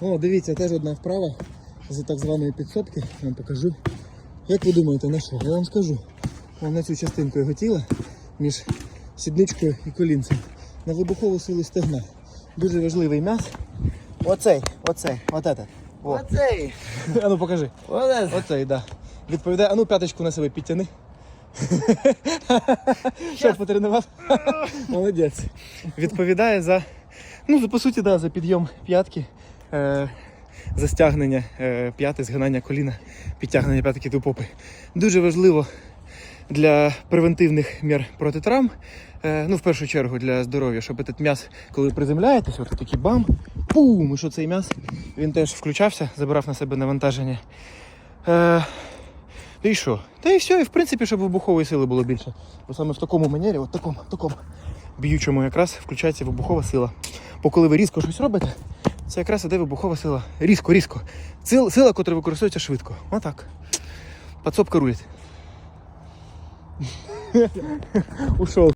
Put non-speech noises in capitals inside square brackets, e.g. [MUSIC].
О, дивіться, теж одна вправа з так званої підсобки. Я вам покажу. Як ви думаєте, на що? Я вам скажу. Вон на цю частинку його тіла між сідничкою і колінцем. На вибухову силу стегна. Дуже важливий м'яз. Оцей, оцей, от этот. О. Оцей. [LAUGHS] А ну покажи. Оце. Оцей, да. Відповідає, а ну п'яточку на себе підтяни. [LAUGHS] Що потренував? [LAUGHS] Молодець. Відповідає за, ну, по суті, да, за підйом п'ятки, е, за е, п'яти, згинання коліна, підтягнення п'ятки до попи. Дуже важливо для превентивних мір проти травм, е, ну, в першу чергу для здоров'я, щоб этот м'яз, коли приземляєтесь, от такий бам, пум, і що цей м'яз, він теж включався, забирав на себе навантаження. Та і що? Та і все, і в принципі, щоб вибухової сили було більше. Бо саме в такому манері, от такому, такому б'ючому якраз включається вибухова сила. Бо коли ви різко щось робите, це якраз іде вибухова сила. Різко, різко. Сила, сила котра використовується швидко. Отак. Подсобка рулить. [LAUGHS] Ушов.